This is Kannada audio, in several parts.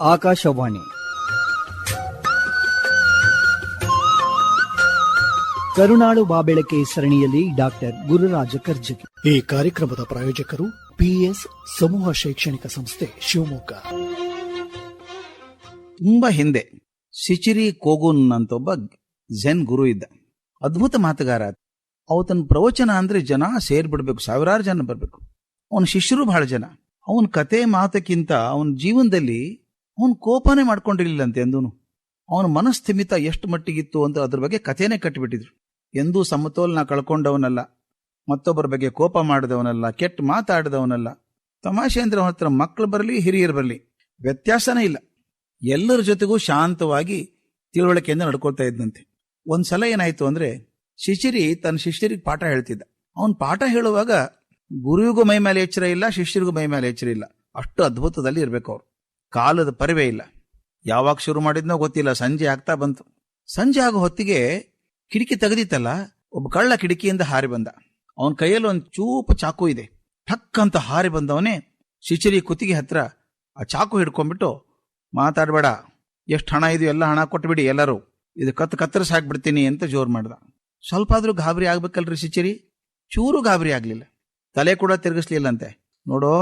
ಆಕಾಶವಾಣಿ. ಕರುನಾಳು ಬಾಬೆಳಕೆ ಸರಣಿಯಲ್ಲಿ ಡಾಕ್ಟರ್ ಗುರುರಾಜ ಕರ್ಜಗಿ. ಈ ಕಾರ್ಯಕ್ರಮದ ಪ್ರಾಯೋಜಕರು ಪಿಎಸ್ ಸಮೂಹ ಶೈಕ್ಷಣಿಕ ಸಂಸ್ಥೆ ಶಿವಮೊಗ್ಗ. ತುಂಬಾ ಹಿಂದೆ ಸಿಚಿರಿ ಕೋಗುನ್ ಅಂತ ಒಬ್ಬ ಝೆನ್ ಗುರು ಇದ್ದ. ಅದ್ಭುತ ಮಾತುಗಾರ. ಅವತನ ಪ್ರವಚನ ಅಂದ್ರೆ ಜನ ಸೇರ್ಬಿಡ್ಬೇಕು ಸಾವಿರಾರು ಜನ ಬರ್ಬೇಕು. ಅವನ ಶಿಷ್ಯರು ಬಹಳ ಜನ. ಅವನ ಕತೆ ಮಾತಕ್ಕಿಂತ ಅವನ ಜೀವನದಲ್ಲಿ ಅವನ ಕೋಪನೇ ಮಾಡ್ಕೊಂಡಿರ್ಲಿಲ್ಲಂತೆ ಎಂದೂ ಅವನ ಮನಸ್ಥಿಮಿತ ಎಷ್ಟು ಮಟ್ಟಿಗಿತ್ತು ಅಂತ ಅದ್ರ ಬಗ್ಗೆ ಕಥೆನೇ ಕಟ್ಟಿಬಿಟ್ಟಿದ್ರು ಎಂದೂ ಸಮತೋಲನ ಕಳ್ಕೊಂಡವನಲ್ಲ, ಮತ್ತೊಬ್ಬರ ಬಗ್ಗೆ ಕೋಪ ಮಾಡಿದವನಲ್ಲ, ಕೆಟ್ಟ ಮಾತಾಡಿದವನಲ್ಲ. ತಮಾಷೆ ಅಂದ್ರೆ ಅವನ ಹತ್ರ ಮಕ್ಕಳು ಬರಲಿ, ಹಿರಿಯರು ಬರಲಿ, ವ್ಯತ್ಯಾಸನೇ ಇಲ್ಲ. ಎಲ್ಲರ ಜೊತೆಗೂ ಶಾಂತವಾಗಿ ತಿಳುವಳಿಕೆಯಿಂದ ನಡ್ಕೊಳ್ತಾ ಇದ್ದಂತೆ ಒಂದ್ಸಲ ಏನಾಯ್ತು ಅಂದ್ರೆ, ಶಿಷ್ಯರಿ ತನ್ನ ಶಿಷ್ಯರಿಗೆ ಪಾಠ ಹೇಳ್ತಿದ್ದ. ಅವನು ಪಾಠ ಹೇಳುವಾಗ, ಗುರುವಿಗೂ ಮೈ ಮೇಲೆ ಎಚ್ಚರ ಇಲ್ಲ, ಶಿಷ್ಯರಿಗೂ ಮೈ ಮೇಲೆ ಎಚ್ಚರ ಇಲ್ಲ. ಅಷ್ಟು ಅದ್ಭುತದಲ್ಲಿ ಇರ್ಬೇಕು ಅವ್ರು. ಕಾಲದ ಪರಿವೇ ಇಲ್ಲ. ಯಾವಾಗ ಶುರು ಮಾಡಿದ್ನೋ ಗೊತ್ತಿಲ್ಲ. ಸಂಜೆ ಆಗ್ತಾ ಬಂತು. ಸಂಜೆ ಆಗೋ ಹೊತ್ತಿಗೆ ಕಿಟಕಿ ತೆಗೆದಿತ್ತಲ್ಲ, ಒಬ್ಬ ಕಳ್ಳ ಕಿಟಕಿಯಿಂದ ಹಾರಿ ಬಂದ. ಅವನ ಕೈಯಲ್ಲಿ ಒಂದು ಚೂಪ ಚಾಕು ಇದೆ. ಠಕ್ ಅಂತ ಹಾರಿ ಬಂದವನೇ ಶಿಚಿರಿ ಕುತ್ತಿಗೆ ಹತ್ರ ಆ ಚಾಕು ಹಿಡ್ಕೊಂಡ್ಬಿಟ್ಟು, ಮಾತಾಡಬೇಡ. ಎಷ್ಟು ಹಣ ಇದೆಯೋ ಎಲ್ಲ ಹಣ ಕೊಟ್ಬಿಡಿ ಎಲ್ಲರೂ. ಇದು ಕತ್ ಕತ್ತರಿಸಿ ಹಾಕ್ಬಿಡ್ತೀನಿ ಅಂತ ಜೋರು ಮಾಡ್ದ. ಸ್ವಲ್ಪ ಆದರೂ ಗಾಬರಿ ಆಗ್ಬೇಕಲ್ರಿ ಶಿಚಿರಿ? ಚೂರು ಗಾಬರಿ ಆಗಲಿಲ್ಲ. ತಲೆ ಕೂಡ ತಿರುಗಿಸ್ಲಿಲ್ಲಂತೆ. ನೋಡೋ,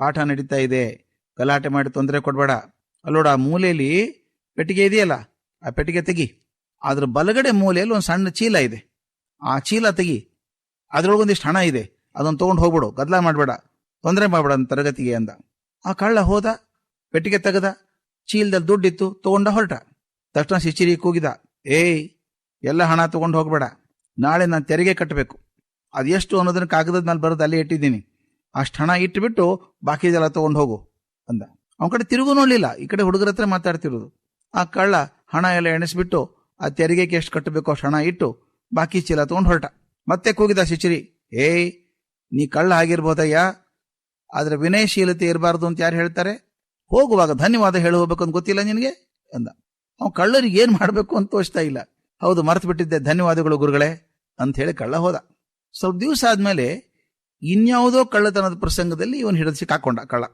ಪಾಠ ನಡೀತಾ ಇದೆ. ಗಲಾಟೆ ಮಾಡಿ ತೊಂದರೆ ಕೊಡಬೇಡ. ಅಲ್ಲೋಡ, ಆ ಮೂಲೆಯಲ್ಲಿ ಪೆಟ್ಟಿಗೆ ಇದೆಯಲ್ಲ, ಆ ಪೆಟ್ಟಿಗೆ ತೆಗಿ. ಅದ್ರ ಬಲಗಡೆ ಮೂಲೆಯಲ್ಲಿ ಒಂದು ಸಣ್ಣ ಚೀಲ ಇದೆ. ಆ ಚೀಲ ತೆಗಿ. ಅದ್ರೊಳಗೊಂದಿಷ್ಟು ಹಣ ಇದೆ. ಅದನ್ನು ತೊಗೊಂಡು ಹೋಗ್ಬಿಡು. ಗದ್ಲ ಮಾಡಬೇಡ. ತೊಂದರೆ ಮಾಡಬೇಡ ಅಂತ ತರಗತಿಗೆ ಅಂದ. ಆ ಕಳ್ಳ ಹೋದ, ಪೆಟ್ಟಿಗೆ ತೆಗೆದ, ಚೀಲದಲ್ಲಿ ದುಡ್ಡಿತ್ತು, ತಗೊಂಡ ಹೊರಟ. ತಕ್ಷಣ ಶಿಚಿರಿ ಕೂಗಿದ, ಏಯ್, ಎಲ್ಲ ಹಣ ತಗೊಂಡು ಹೋಗ್ಬೇಡ. ನಾಳೆ ನಾನು ತೆರಿಗೆ ಕಟ್ಟಬೇಕು ಅದೆಷ್ಟು ಅನ್ನೋದನ್ನ ಕಾಗದದ ಮೇಲೆ ಬರೋದು ಅಲ್ಲೇ ಇಟ್ಟಿದ್ದೀನಿ. ಅಷ್ಟು ಹಣ ಇಟ್ಬಿಟ್ಟು ಬಾಕಿದೆಲ್ಲ ತಗೊಂಡು ಹೋಗು. ಅಂದ. ಅವನ ಕಡೆ ತಿರುಗು ನೋಡ್ಲಿಲ್ಲ. ಈ ಕಡೆ ಹುಡುಗರ ಹತ್ರ ಮಾತಾಡ್ತಿರೋದು. ಆ ಕಳ್ಳ ಹಣ ಎಲ್ಲ ಎಣಿಸ್ಬಿಟ್ಟು ಆ ತೆರಿಗೆಗೆ ಎಷ್ಟು ಕಟ್ಟಬೇಕು ಅಷ್ಟು ಹಣ ಇಟ್ಟು ಬಾಕಿ ಚೀಲ ತಗೊಂಡು ಹೊರಟ. ಮತ್ತೆ ಕೂಗಿದ ಶಿಚಿರಿ, ಏಯ್, ನೀ ಕಳ್ಳ ಆಗಿರ್ಬೋದಯ್ಯ. ಆದ್ರೆ ವಿನಯಶೀಲತೆ ಇರಬಾರ್ದು ಅಂತ ಯಾರು ಹೇಳ್ತಾರೆ? ಹೋಗುವಾಗ ಧನ್ಯವಾದ ಹೇಳಿ ಹೋಗ್ಬೇಕು ಅಂತ ಗೊತ್ತಿಲ್ಲ ನಿನಗೆ? ಅಂದ. ಅವ್ನು ಕಳ್ಳರಿಗೆ ಏನು ಮಾಡಬೇಕು ಅಂತ ತೋಚ್ತಾ ಇಲ್ಲ. ಹೌದು, ಮರೆತು ಬಿಟ್ಟಿದ್ದೆ. ಧನ್ಯವಾದಗಳು ಗುರುಗಳೇ ಅಂತ ಹೇಳಿ ಕಳ್ಳ ಹೋದ. ಸ್ವಲ್ಪ ದಿವಸ ಆದ್ಮೇಲೆ ಇನ್ಯಾವುದೋ ಕಳ್ಳತನದ ಪ್ರಸಂಗದಲ್ಲಿ ಇವನು ಹಿಡಿದು ಸಿಕ್ಕಾಕೊಂಡ ಕಳ್ಳ.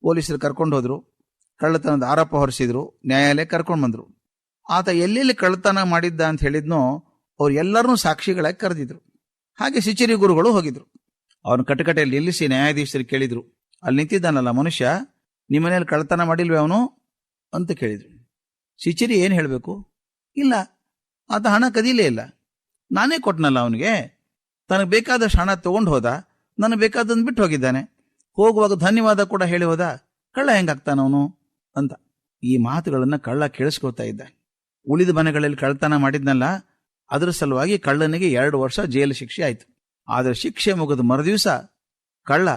ಪೊಲೀಸರು ಕರ್ಕೊಂಡು ಹೋದ್ರು. ಕಳ್ಳತನದ ಆರೋಪ ಹೊರಿಸಿದ್ರು. ನ್ಯಾಯಾಲಯ ಕರ್ಕೊಂಡು ಬಂದ್ರು. ಆತ ಎಲ್ಲೆಲ್ಲಿ ಕಳ್ಳತನ ಮಾಡಿದ್ದ ಅಂತ ಹೇಳಿದ್ನೋ ಅವ್ರು ಎಲ್ಲರನ್ನೂ ಸಾಕ್ಷಿಗಳಾಗಿ ಕರೆದಿದ್ರು. ಹಾಗೆ ಸಿಚಿರಿ ಗುರುಗಳು ಹೋಗಿದ್ರು. ಅವನ ಕಟಕಟೆಯಲ್ಲಿ ನಿಲ್ಲಿಸಿ ನ್ಯಾಯಾಧೀಶರು ಕೇಳಿದ್ರು. ಅಲ್ಲಿ ನಿಂತಿದ್ದಾನಲ್ಲ ಮನುಷ್ಯ? ನಿಮ್ಮನೇಲಿ ಕಳ್ಳತನ ಮಾಡಿಲ್ವೇ ಅವನು? ಅಂತ ಕೇಳಿದ್ರು. ಸಿಚಿರಿ ಏನ್ ಹೇಳಬೇಕು? ಇಲ್ಲ, ಆತ ಹಣ ಕದೀಲೇ ಇಲ್ಲ. ನಾನೇ ಕೊಟ್ಟನಲ್ಲ ಅವನಿಗೆ. ತನಗೆ ಬೇಕಾದಷ್ಟು ಹಣ ತಗೊಂಡು ಹೋದ. ನನಗೆ ಬೇಕಾದನ್ನು ಬಿಟ್ಟು ಹೋಗಿದ್ದಾನೆ. ಹೋಗುವಾಗ ಧನ್ಯವಾದ ಕೂಡ ಹೇಳಿ ಹೋದ, ಕಳ್ಳ ಹೆಂಗಾಗ್ತಾನವನು ಅಂತ. ಈ ಮಾತುಗಳನ್ನ ಕಳ್ಳ ಕೇಳಿಸ್ಕೊತಾ ಇದ್ದ. ಉಳಿದ ಮನೆಗಳಲ್ಲಿ ಕಳ್ಳತನ ಮಾಡಿದ್ನಲ್ಲ, ಅದರ ಸಲುವಾಗಿ ಕಳ್ಳನಿಗೆ ಎರಡು ವರ್ಷ ಜೈಲು ಶಿಕ್ಷೆ ಆಯ್ತು. ಆದರೆ ಶಿಕ್ಷೆ ಮುಗಿದ ಮರುದಿವಸ ಕಳ್ಳ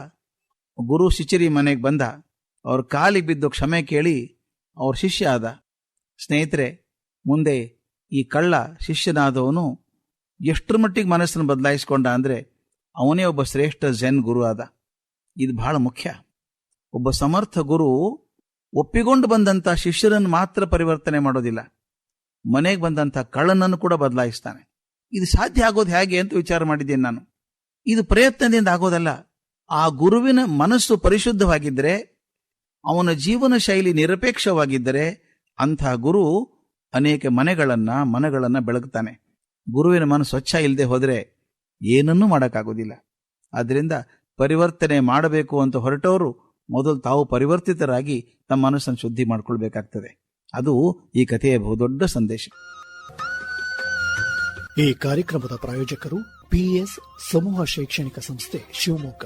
ಗುರು ಶಿಚಿರಿ ಮನೆಗೆ ಬಂದ. ಅವ್ರ ಕಾಲಿಗೆ ಬಿದ್ದು ಕ್ಷಮೆ ಕೇಳಿ ಅವ್ರ ಶಿಷ್ಯ ಆದ. ಸ್ನೇಹಿತರೆ, ಮುಂದೆ ಈ ಕಳ್ಳ ಶಿಷ್ಯನಾದವನು ಎಷ್ಟರ ಮಟ್ಟಿಗೆ ಮನಸ್ಸನ್ನು ಬದಲಾಯಿಸಿಕೊಂಡ ಅಂದ್ರೆ ಅವನೇ ಒಬ್ಬ ಶ್ರೇಷ್ಠ ಜೆನ್ ಗುರು ಆದ. ಇದು ಬಹಳ ಮುಖ್ಯ. ಒಬ್ಬ ಸಮರ್ಥ ಗುರು ಒಪ್ಪಿಕೊಂಡು ಬಂದಂತ ಶಿಷ್ಯರನ್ನು ಮಾತ್ರ ಪರಿವರ್ತನೆ ಮಾಡೋದಿಲ್ಲ. ಮನೆಗೆ ಬಂದಂತ ಕಳ್ಳನನ್ನು ಕೂಡ ಬದಲಾಯಿಸ್ತಾನೆ. ಇದು ಸಾಧ್ಯ ಆಗೋದು ಹೇಗೆ ಅಂತ ವಿಚಾರ ಮಾಡಿದ್ದೇನೆ ನಾನು. ಇದು ಪ್ರಯತ್ನದಿಂದ ಆಗೋದಲ್ಲ. ಆ ಗುರುವಿನ ಮನಸ್ಸು ಪರಿಶುದ್ಧವಾಗಿದ್ದರೆ, ಅವನ ಜೀವನ ಶೈಲಿ ನಿರಪೇಕ್ಷವಾಗಿದ್ದರೆ, ಅಂಥ ಗುರು ಅನೇಕ ಮನೆಗಳನ್ನ, ಮನಗಳನ್ನ ಬೆಳಗ್ತಾನೆ. ಗುರುವಿನ ಮನಸ್ಸು ಸ್ವಚ್ಛ ಇಲ್ಲದೆ ಹೋದರೆ ಏನನ್ನೂ ಮಾಡೋಕ್ಕಾಗೋದಿಲ್ಲ. ಆದ್ದರಿಂದ ಪರಿವರ್ತನೆ ಮಾಡಬೇಕು ಅಂತ ಹೊರಟವರು ಮೊದಲು ತಾವು ಪರಿವರ್ತಿತರಾಗಿ ತಮ್ಮ ಮನಸ್ಸನ್ನು ಶುದ್ಧಿ ಮಾಡಿಕೊಳ್ಬೇಕಾಗ್ತದೆ. ಅದು ಈ ಕಥೆಯ ಬಹುದೊಡ್ಡ ಸಂದೇಶ. ಈ ಕಾರ್ಯಕ್ರಮದ ಪ್ರಾಯೋಜಕರು ಪಿಎಸ್ ಸಮೂಹ ಶೈಕ್ಷಣಿಕ ಸಂಸ್ಥೆ ಶಿವಮೊಗ್ಗ.